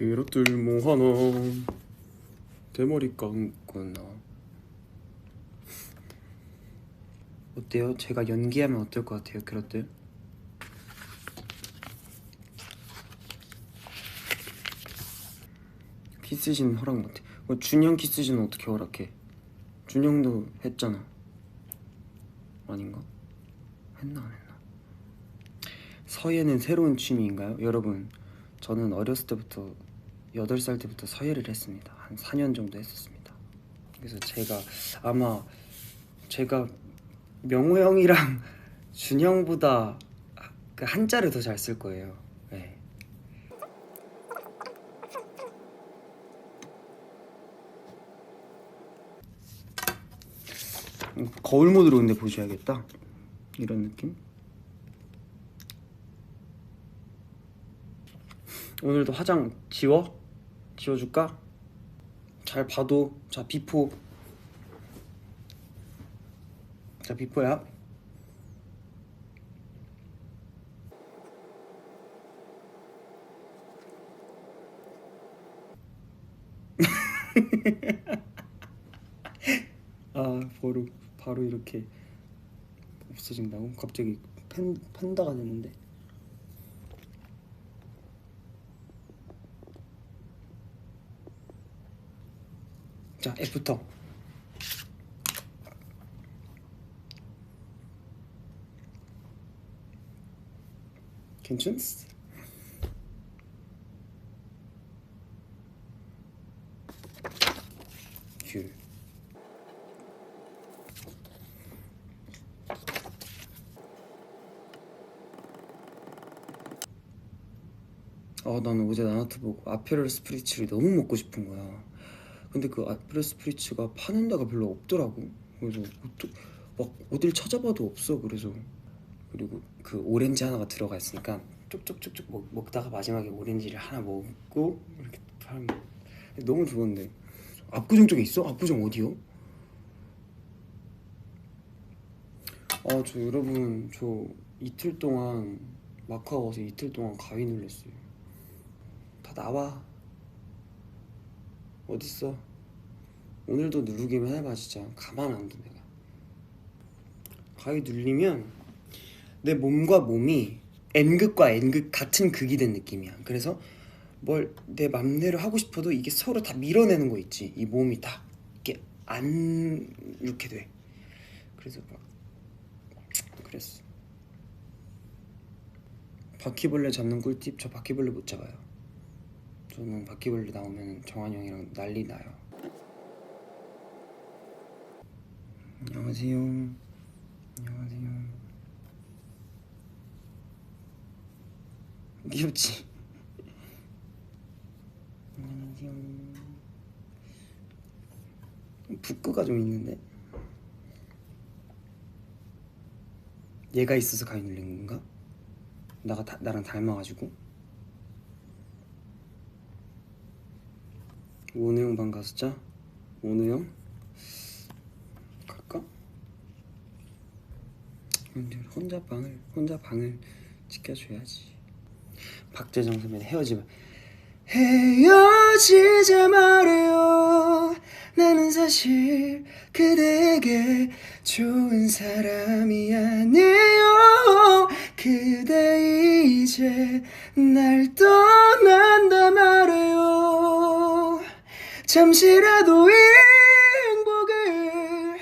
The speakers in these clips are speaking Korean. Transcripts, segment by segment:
캐럿들 뭐 하나 대머리 감구나 어때요? 제가 연기하면 어떨 것 같아요 캐럿들? 키스신 허락 못해 어, 준영 키스신은 어떻게 허락해? 준영도 했잖아 아닌가? 했나 안 했나? 서예는 새로운 취미인가요? 여러분 저는 어렸을 때부터 8살 때부터 서예를 했습니다. 한 4년 정도 했었습니다. 그래서 제가 아마 제가 명호 형이랑 준영보다 그 한자를 더 잘 쓸 거예요. 네. 거울 모드로 근데 보셔야겠다. 이런 느낌? 오늘도 화장 지워? 지워줄까? 잘 봐도 자 비포 자 비포야 아 바로 바로 이렇게 없어진다고? 갑자기 팬, 판다가 됐는데 자 F부터. 괜찮스? 귤아 나는 어제 나나트 보고 아페롤 스프리츠를 너무 먹고 싶은 거야 근데 그 아페롤 스프리츠가 파는 데가 별로 없더라고. 그래서 막 어딜 찾아봐도 없어 그래서. 그리고 그 오렌지 하나가 들어가 있으니까 쪽쪽쪽쪽 먹, 먹다가 마지막에 오렌지를 하나 먹고 이렇게 팔면 너무 좋은데. 압구정 쪽에 있어? 압구정 어디요? 아 저 여러분 저 이틀 동안 마카오 와서 이틀 동안 가위 눌렸어요. 다 나와 어딨어? 오늘도 누르기만 해봐 진짜. 가만 안 둬 내가. 가위 눌리면 내 몸과 몸이 N극과 N극 같은 극이 된 느낌이야. 그래서 뭘 내 맘대로 하고 싶어도 이게 서로 다 밀어내는 거 있지. 이 몸이 다 이렇게 안 이렇게 돼. 그래서 막 그랬어. 바퀴벌레 잡는 꿀팁? 저 바퀴벌레 못 잡아요 저는 바퀴벌레 나오면 정한 형이랑 난리 나요. 안녕하세요. 안녕하세요. 귀엽지? 안녕하세요. 붓구가 좀 있는데? 얘가 있어서 가위 눌린 건가? 나가 다, 나랑 닮아가지고 오느 형방 가서 자? 오느 형? 갈까? 혼자 방을 혼자 방을 지켜줘야지 박재정 선배님 헤어지마 헤어지자 말해요 나는 사실 그대에게 좋은 사람이 아니에요 그대 이제 날 떠난다 말해요 잠시라도 이 행복을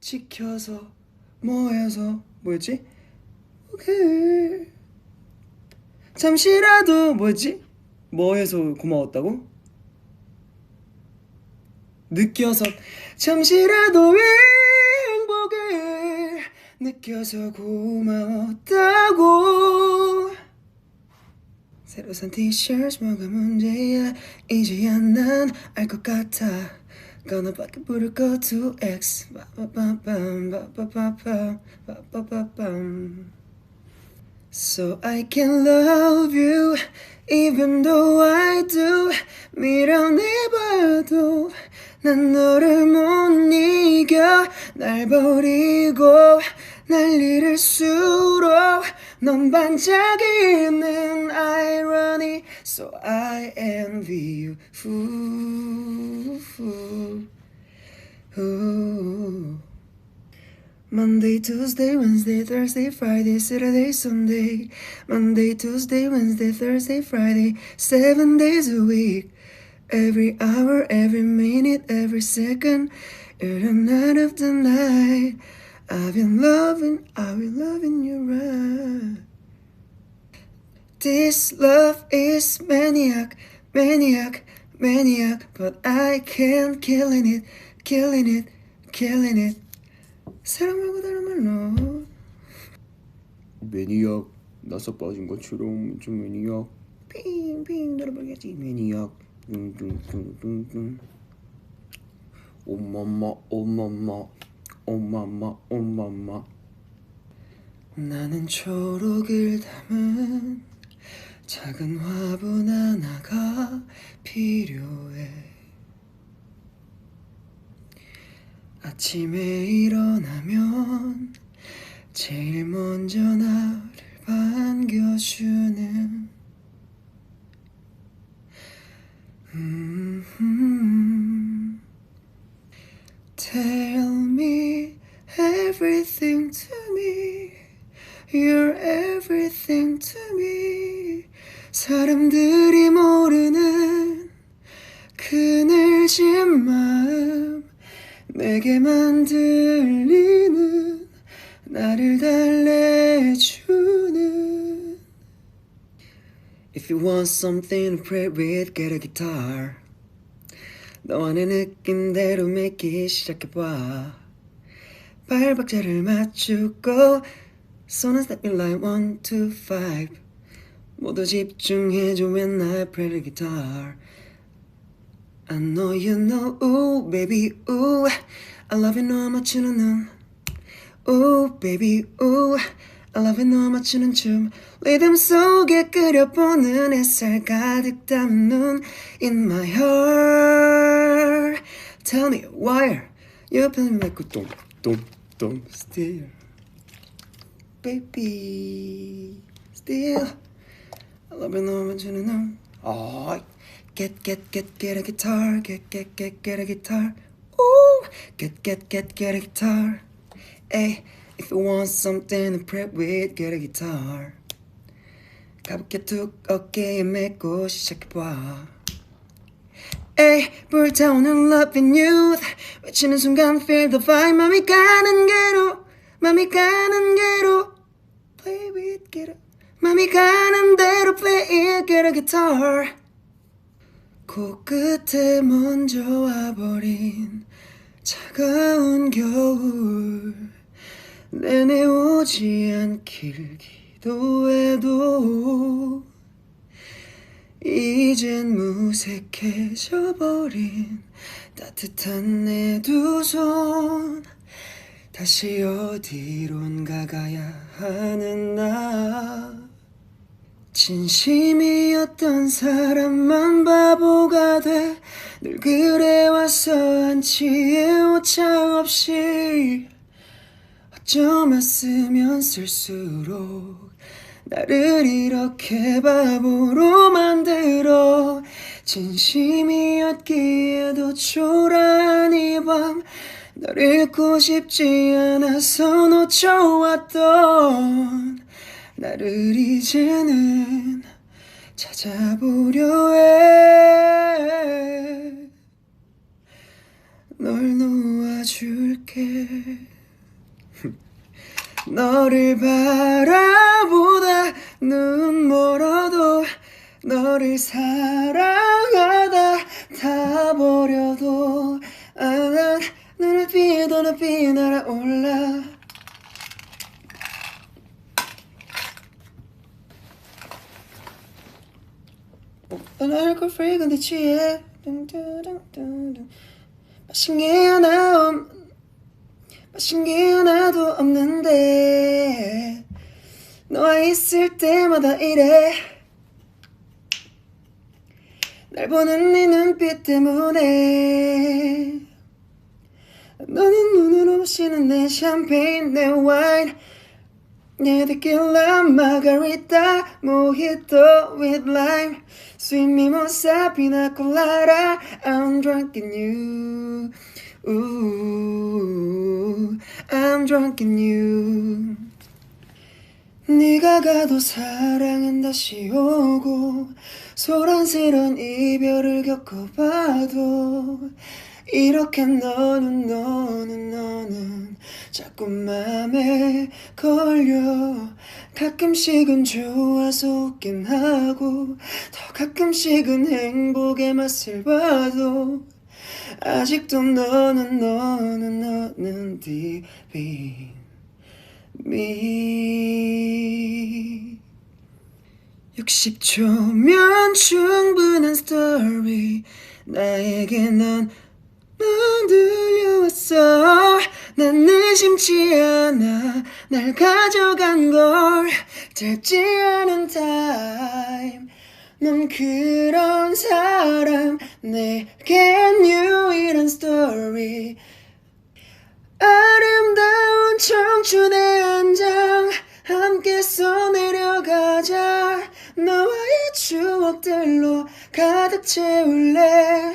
지켜서 뭐해서 뭐였지? 잠시라도 뭐였지? 뭐해서 고마웠다고? 느껴서 잠시라도 이 행복을 느껴서 고마웠다고 새로 산 티셔츠 뭐가 문제야 이제야 난 알 것 같아 건너밖에 부를 거 2X 빠빠빰 빠빠빰 빠빠빰 So I can love you even though I do 밀어내봐도 난 너를 못 이겨 날 버리고 날 잃을수록 넌 반짝이는 irony So I envy you. Ooh, ooh, ooh. Monday, Tuesday, Wednesday, Thursday, Friday, Saturday, Sunday. Monday, Tuesday, Wednesday, Thursday, Friday. Seven days a week. Every hour, every minute, every second. Every night of the night. I've been loving, I've been loving you right. This love is maniac, maniac, maniac. But I can't killing it, killing it, killing it. 사랑 말고 다른 말로 매니악 나서 빠진 것처럼 좀 매니악 핑핑 돌아버리겠지 매니악 뚱뚱뚱뚱뚱 오마마 오마마 오마마 오마마. 나는 초록을 담은 작은 화분 하나가 필요해. 아침에 일어나면 제일 먼저 나를 반겨주는. 음, want something to pray with, get a guitar 너와의 느낌대로 make 시작해봐 발박자를 맞추고 손은 step me like one, two, five 모두 집중해줘 맨날 play the guitar I know you know, ooh, baby, ooh. I love you, 너 맞추는 눈. Ooh, baby, ooh. 너 맞추는 춤. 리듬 속에 끓여보는 햇살 가득 담은 눈. In my heart. Tell me, why are you feeling like a dum, dum, dum, still? Baby, you, 너 맞추는 눈. Oh, Get, get, get, get a guitar. Get, get, get, get a guitar. Ooh, get, get, get, get a guitar. Hey, if you want something to prep with, get a guitar. 가볍게 툭 어깨에 메고 시작해봐. 에이, 불타오는 loving youth. 외치는 순간 feel the vibe. 맘이 가는 게로, 맘이 가는 게로. Play with, get a. 맘이 가는 대로 play it, get a guitar. 코끝에 먼저 와버린 차가운 겨울 내내 오지 않길 기도해도 이젠 무색해져 버린 따뜻한 내 두 손. 다시 어디론가 가야 하는 나. 진심이었던 사람만 바보가 돼. 늘 그래왔어. 한치의 오차 없이 어쩌면 쓰면 쓸수록 나를 이렇게 바보로 만들어 진심이었기에도 초라한 이밤 널 잃고 싶지 않아서 놓쳐왔던 나를 이제는 찾아보려 해. 널 놓아줄게. 너를 바라보다 눈 멀어도 너를 사랑하다 다 버려도 아, 난 눈을 피해 더 높이 날아올라. 넌 알콜 프리 근데 취해. 둥두둥두둥. 마신 게 하나 없 마신 게 하나도 없는데 너와 있을 때마다 이래 날 보는 네 눈빛 때문에 너는 눈으로 마시는 내 샴페인 내 와인 내 tequila margarita mojito with lime sweet mimosa pina colada I'm drunk in you Ooh, I'm drunk in you. 네가 가도 사랑은 다시 오고 소란스런 이별을 겪어봐도 이렇게 너는 너는 너는 자꾸 맘에 걸려. 가끔씩은 좋아서 웃긴 하고 더 가끔씩은 행복의 맛을 봐도 아직도 너는 너는 너는 deep in me 60초면 충분한 스토리. 나에게 넌, 넌 들려왔어. 난 의심치 않아. 날 가져간 걸. 짧지 않은 타임 넌 그런 사람 내겐 유일한 스토리. 아름다운 청춘의 한 장 함께 써내려가자. 너와의 추억들로 가득 채울래.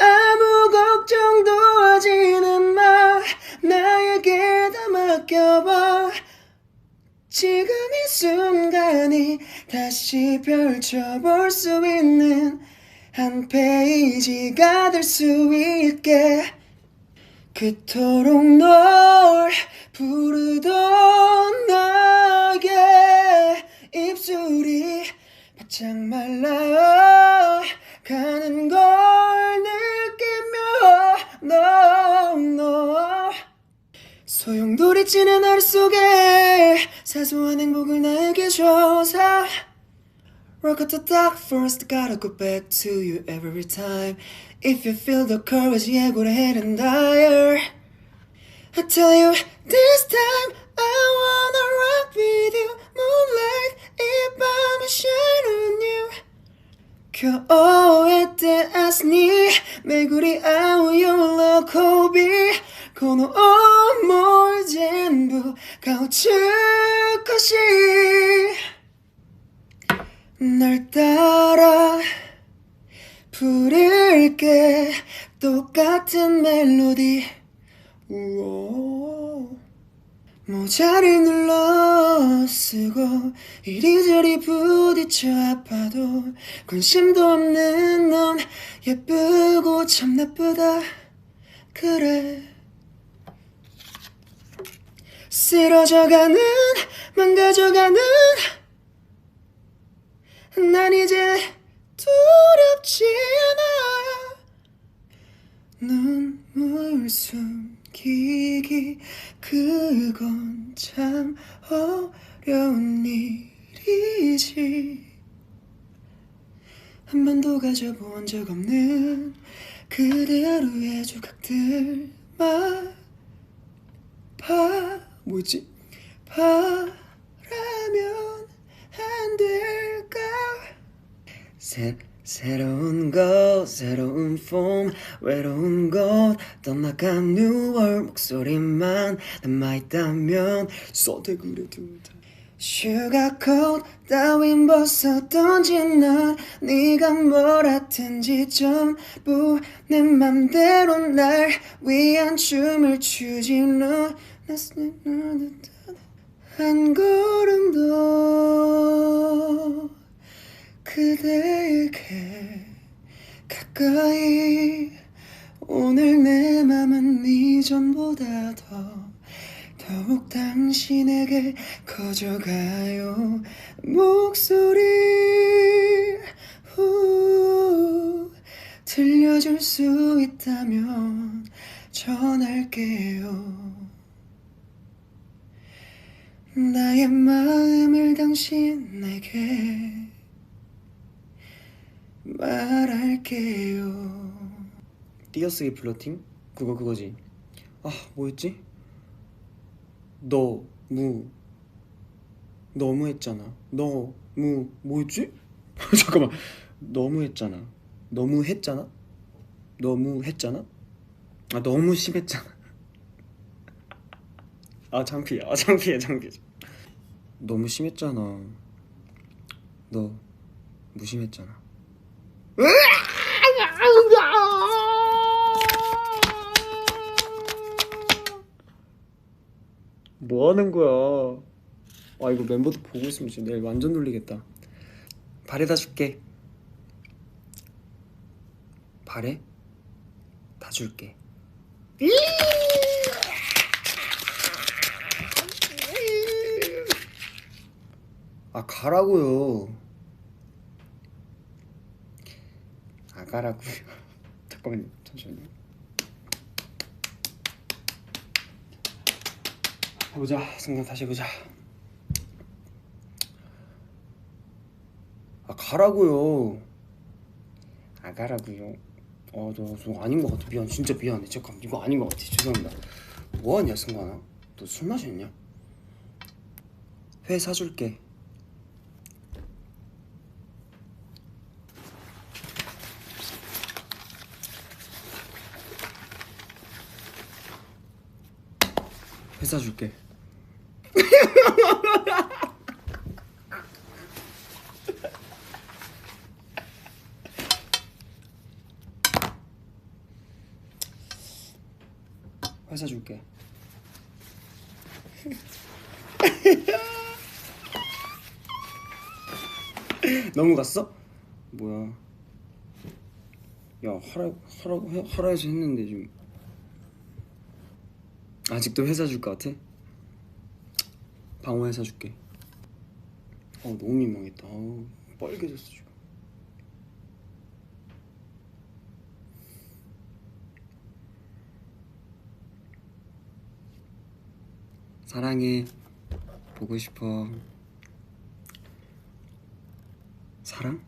아무 걱정도 하지는 마. 나에게 다 맡겨봐 지금 이 순간이 다시 펼쳐볼 수 있는 한 페이지가 될 수 있게. 그토록 널 부르던 나의 입술이 바짝 말라 가는 걸 느끼며 너, 너. 소용돌이 찌는 하루 속에 사소한 행복을 나에게 줘서 Rock at the dark first gotta go back to you every time. If you feel the courage yeah go ahead and higher I tell you this time I wanna rock with you. Moonlight 이 밤에 shine on you. 겨우에 때아스니 매구리 아우요 러코비. この想い全部が落ちこし널 따라 부를게 똑같은 멜로디 우오. 모자를 눌러 쓰고 이리저리 부딪혀 아파도 관심도 없는 넌 예쁘고 참 나쁘다 그래 쓰러져가는 망가져가는. 난 이제 두렵지 않아. 눈물 숨기기 그건 참 어려운 일이지. 한 번도 가져본 적 없는 그대 하루의 조각들 봐 뭐지? 바라면 안 될까? 새, 새로운 것, 새로운 폼, 외로운 곳, 떠나간 6월 목소리만 남아있다면 선택을 해두다. 슈가코드 따윈 벗어 던진 넌 네가 뭘 하든지 전부 내 맘대로 날 위한 춤을 추지 너 한 걸음 더 그대에게 가까이. 오늘 내 맘은 이전보다 더 더욱 당신에게 커져가요. 목소리 띄어쓰기 플러팅? 그거 그거지 아 뭐였지? 너, 무 너무 했잖아 너, 무 뭐였지? 잠깐만 너무 했잖아 너무 했잖아? 너무 했잖아? 아 너무 심했잖아 아 창피해 아 창피해 창피해 너무 심했잖아. 너 무심했잖아. 뭐 하는 거야? 아 이거 멤버들 보고 있으면 진짜 내일 완전 놀리겠다. 발에다 줄게. 발에 다 줄게. 아 가라고요. 아 가라고요. 잠깐만요. 잠시만요. 해보자. 생각 다시 해보자. 아 가라고요. 아 가라고요. 어저 저 아닌 것 같아. 미안. 진짜 미안해. 잠깐 이거 아닌 것 같아. 죄송합니다. 뭐하냐 승관아? 너 술 마셨냐? 회 사줄게. 회 사 줄게. 회 사 줄게. 너무 갔어? 뭐야? 야 하라 하라고 해, 하라 해서 했는데 지금 아직도 회사 줄 것 같아? 방어 회사 줄게. 어 너무 민망했다. 어우, 빨개졌어 지금. 사랑해. 보고 싶어. 사랑?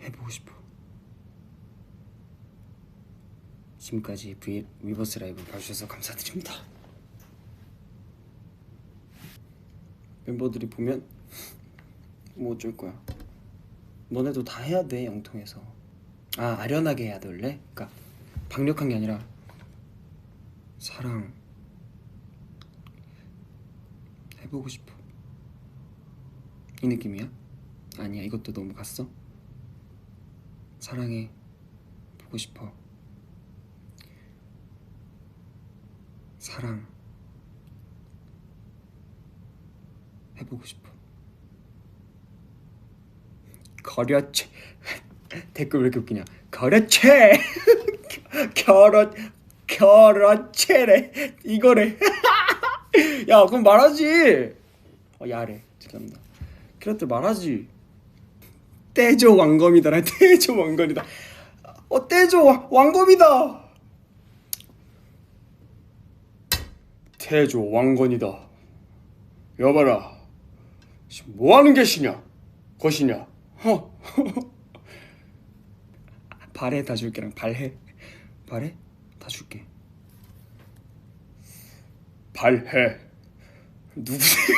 해보고 싶어. 지금까지 V 위버스 라이브 봐주셔서 감사드립니다. 멤버들이 보면 뭐 어쩔 거야. 너네도 다 해야 돼 영통에서. 아 아련하게 해야 돼 원래. 그러니까 강력한 게 아니라 사랑 해보고 싶어. 이 느낌이야? 아니야 이것도 너무 갔어. 사랑해 보고 싶어. 사랑 해보고 싶어. 거렸지 댓글 왜 이렇게 웃기냐? 거렸지 결혼 결혼체래 이거래. 야 그럼 말하지. 어 야래 죄송합니다. 그랬더 말하지. 떼조 왕검이다라 떼조 왕검이다. 어 떼조 왕- 왕검이다. 태조 왕건이다. 여봐라. 뭐 하는 것이냐? 것이냐? 허. 발에 다 줄게랑 발해. 발에 다 줄게. 발해. 누구세요?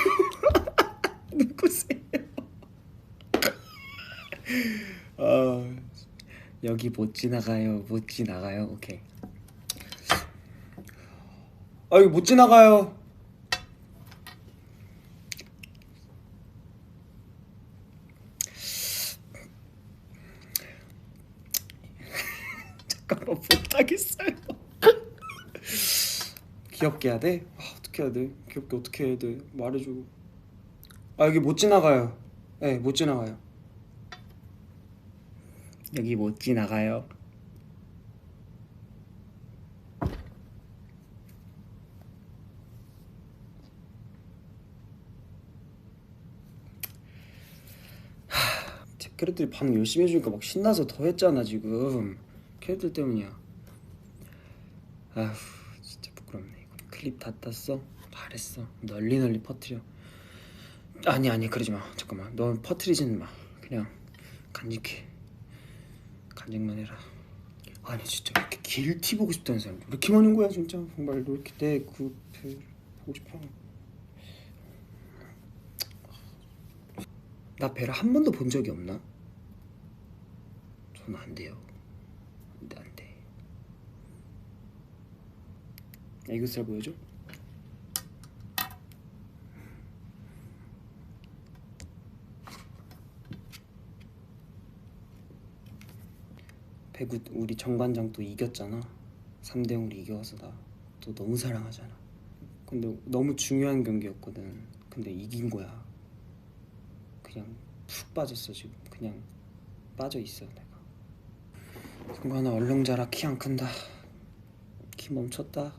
누구세요? 아 여기 못 지나가요. 못 지나가요. 오케이. 아 여기 못 지나가요. 잠깐만 못하겠어요. 귀엽게 해야 돼? 아, 어떻게 해야 돼? 귀엽게 어떻게 해야 돼? 말해줘. 아 여기 못 지나가요. 네, 못 지나가요. 여기 못 지나가요. 제 캐럿들이 반응 열심히 해주니까 막 신나서 더 했잖아 지금. 캐럿들 때문이야. 아휴 진짜 부끄럽네. 이거 클립 다 땄어? 잘했어. 널리 널리 퍼뜨려. 아니 아니 그러지 마. 잠깐만. 넌 퍼뜨리지는 마. 그냥 간직해. 간직만 해라. 아니 진짜 이렇게 길티 보고 싶다는 사람 왜 이렇게 많은 거야 진짜? 정말 너 이렇게 내그 보고 싶어? 나 베라 한 번도 본 적이 없나? 하면 안 돼요. 안 돼, 안 돼. 애교살 보여줘? 배구 우리 정관장도 이겼잖아 3대 0으로 이겨서 나 또 너무 사랑하잖아 근데 너무 중요한 경기였거든 근데 이긴 거야 그냥 푹 빠졌어 지금 그냥 빠져 있어 내가. 승관아 얼렁 자라 키 안 큰다 키 멈췄다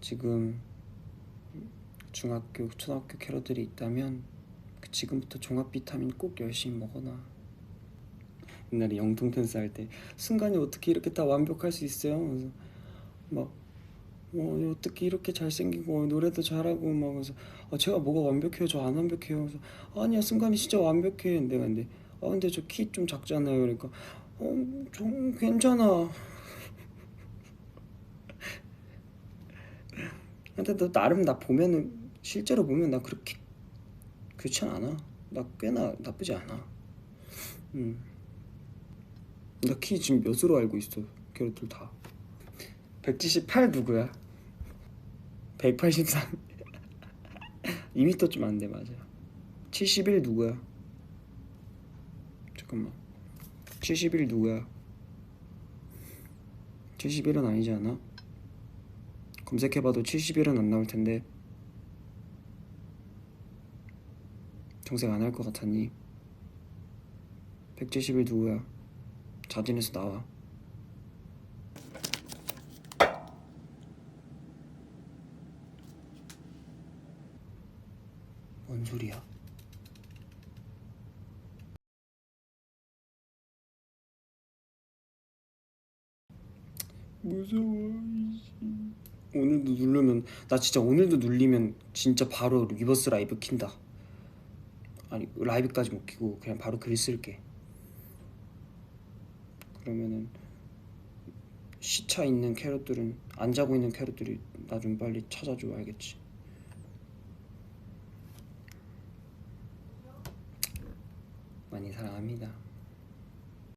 지금 중학교 초등학교 캐럿들이 있다면 그 지금부터 종합 비타민 꼭 열심히 먹어놔 옛날에 영통 댄스 할 때 순간이 어떻게 이렇게 다 완벽할 수 있어요? 그래서 막 어, 어떻게 이렇게 잘생기고 노래도 잘하고 막 그래서 아, 제가 뭐가 완벽해요? 저 안 완벽해요. 그래서 아니야 순간이 진짜 완벽해. 내가 근데 아 근데 저 키 좀 작잖아요. 그러니까 어좀 괜찮아. 근데 너 나름 나 보면은 실제로 보면 나 그렇게 그렇지 않아. 나 꽤나 나쁘지 않아. 음. 나 키 지금 몇으로 알고 있어. 걔네들 다. 178 누구야? 183 2m 좀안 돼 맞아 71 누구야? 잠깐만 71 누구야? 71은 아니지 않아? 검색해봐도 71은 안 나올 텐데 정색 안 할 것 같았니? 171 누구야? 자진해서 나와 뭔 소리야? 무서워. 오늘도 누르면 나 진짜 오늘도 눌리면 진짜 바로 리버스 라이브 킨다. 아니 라이브까지 못 키고 그냥 바로 글 쓸게. 그러면은 시차 있는 캐럿들은 안 자고 있는 캐럿들이 나 좀 빨리 찾아줘 알겠지? 많이 사랑합니다.